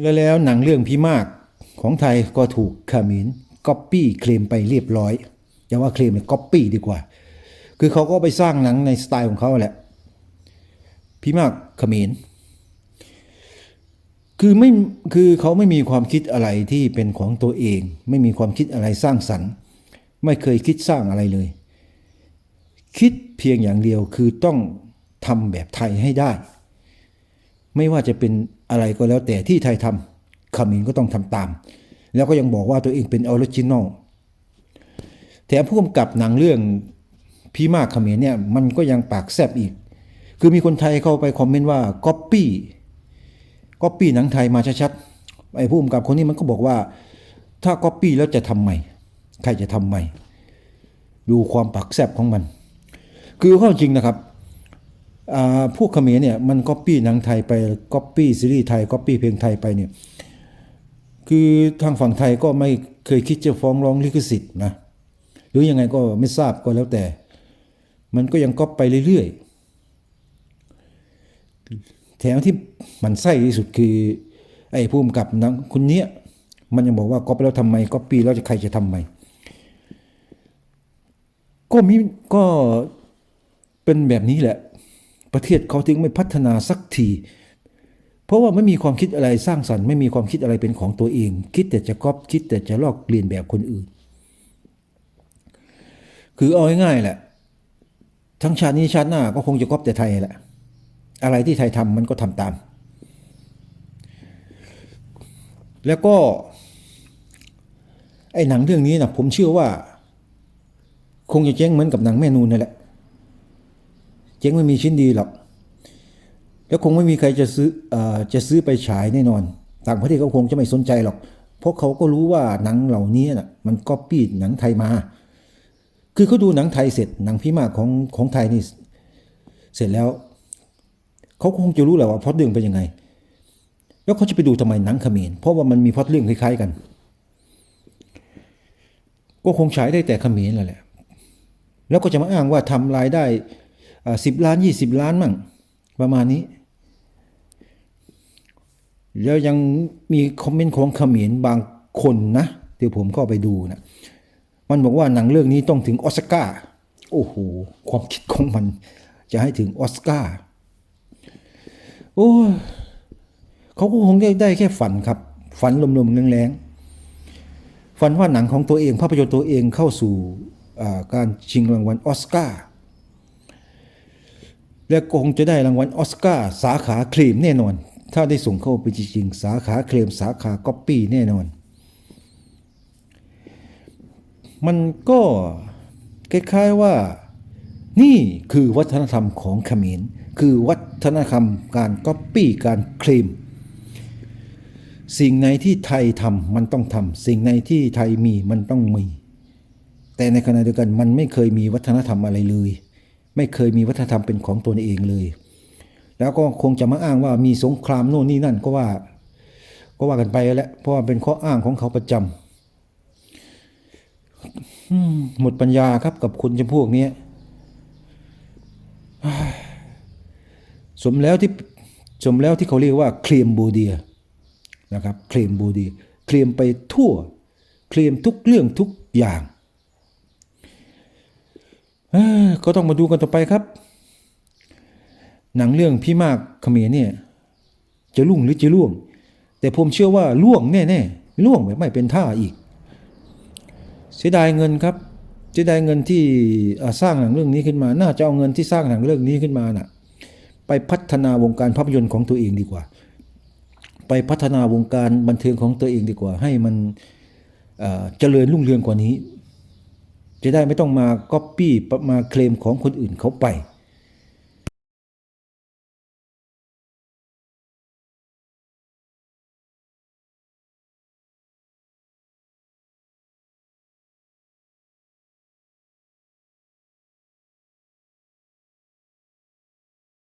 แล้วแล้วหนังเรื่องพิมากของไทยก็ถูกเขมินก๊อปปี้เคลมไปเรียบร้อยอย่าว่าเคลมเลยก๊อปปี้ดีกว่า คือเขาก็ไปสร้างหนังในสไตล์ของเขาแหละพิมากเขมินคือไม่คือเขาไม่มีความคิดอะไรที่เป็นของตัวเอง ไม่มีความคิดอะไรสร้างสรรค์ ไม่เคยคิดสร้างอะไรเลย คิดเพียงอย่างเดียวคือต้องทำแบบไทยให้ได้ ไม่ว่าจะเป็น อะไรก็แล้วแต่ที่ไทยทำขมินก็ต้องทำตาม แล้วก็ยังบอกว่าตัวเองเป็นออริจินอลแถมผู้กำกับหนังเรื่องพี่มากขมินเนี่ยมันก็ยังปากแซบอีก คือมีคนไทยเข้าไปคอมเมนต์ว่าก๊อปปี้ก๊อปปี้หนังไทยมาชัดๆไอ้ผู้กำกับคนนี้มันก็บอกว่า ถ้าก๊อปปี้แล้วจะทำใหม่ใครจะทำใหม่ดูความปากแซบของมัน คือข้อจริงนะครับ พวกเขมรเนี่ยมันก๊อปปี้หนังไทยไปก๊อปปี้ซีรีส์ไทยก๊อปปี้เพลงไทยไปเนี่ยคือทางฝั่งไทยก็ไม่เคยคิดจะฟ้องร้องลิขสิทธิ์นะหรือยังไงก็ไม่ทราบก็แล้วแต่ มันก็ยังก๊อปไปเรื่อยๆแถมที่มันไส้ที่สุดคือ ไอ้ผู้กำกับนังคนเนี้ยมันยังบอกว่าก๊อปแล้วทำไมก๊อปปี้แล้วจะใครจะทำไมก็มีก็เป็นแบบนี้แหละ ประเทศเขาถึงไม่พัฒนาสักที เพราะว่าไม่มีความคิดอะไรสร้างสรรค์ไม่มีความคิดอะไรเป็นของตัวเอง คิดแต่จะก๊อปคิดแต่จะลอกเลียนแบบคนอื่น คือเอาง่ายๆแหละ ทั้งชาตินี้ชาติหน้าก็คงจะก๊อปแต่ไทยแหละ อะไรที่ไทยทำมันก็ทำตาม แล้วก็ไอ้หนังเรื่องนี้นะผมเชื่อว่า คงจะเจ๊งเหมือนกับหนังแม่นูนนี่แหละ จ๊งไม่มีชิ้นดีหรอก แล้วคงไม่มีใครจะซื้ออจะซื้อไปฉายแน่นอน ต่างประเทศเขาคงจะไม่สนใจหรอก เพราะเขาก็รู้ว่าหนังเหล่านี้น่ะมันก๊อปปี้หนังไทยมา คือเขาดูหนังไทยเสร็จหนังพิมากของของไทยนี่เสร็จแล้วเขาคงจะรู้แหละว่าพล็อตเรื่องเป็นยังไง แล้วเขาจะไปดูทำไมหนังเขมรเพราะว่ามันมีพล็อตเรื่องคล้ายๆกัน ก็คงฉายได้แต่เขมรแหละแหละแล้วก็จะมาอ้างว่าทำรายได้ สิบล้านยี่สิบล้านมั่งประมาณนี้ แล้วยังมีคอมเมนต์ของเขมรบางคนนะที่ผมเข้าไปดูนะมันบอกว่าหนังเรื่องนี้ต้องถึงออสการ์โอ้โห ความคิดของมัน จะให้ถึงออสการ์โอ้เขาก็คงได้ได้แค่ฝันครับ ฝันลมๆแรงๆฝันว่าหนังของตัวเอง ภาพยนตร์ตัวเองเข้าสู่การชิงรางวัลออสการ์ และคงจะได้รางวัลออสการ์สาขาเคลมแน่นอน ถ้าได้ส่งเข้าไปจริงๆ สาขาเคลมสาขาก๊อปปี้แน่นอน มันก็คล้ายๆว่านี่คือวัฒนธรรมของเขมรคือวัฒนธรรมการก๊อปปี้การเคลมสิ่งในที่ไทยทำมันต้องทำสิ่งในที่ไทยมีมันต้องมี แต่ในขณะเดียวกันมันไม่เคยมีวัฒนธรรมอะไรเลย ไม่เคยมีวัฒนธรรมเป็นของตนเองเลย แล้วก็คงจะมาอ้างว่ามีสงครามโน่นนี่นั่นก็ว่า ก็ว่ากันไปแล้วแหละเพราะว่าเป็นข้ออ้างของเขาประจำอืมหมดปัญญาครับกับคนจำพวกนี้สมแล้วที่สมแล้วที่เขาเรียกว่าเคลมบูเดียนะครับเคลมบูเดียเคลมไปทั่วเคลมทุกเรื่องทุกอย่าง ก็ต้องมาดูกันต่อไปครับ หนังเรื่องพี่มากเขมรเนี่ย จะลุ่งหรือจะล่วง แต่ผมเชื่อว่าล่วงแน่ๆล่วงแบบไม่เป็นท่าอีก เสียดายเงินครับเสียดายเงินที่สร้างหนังเรื่องนี้ขึ้นมา น่าจะเอาเงินที่สร้างหนังเรื่องนี้ขึ้นมาน่ะ ไปพัฒนาวงการภาพยนตร์ของตัวเองดีกว่า ไปพัฒนาวงการบันเทิงของตัวเองดีกว่า ให้มันเจริญรุ่งเรืองกว่านี้ จะได้ไม่ต้องมาก๊อปปี้มาเคลมของคนอื่นเขาไป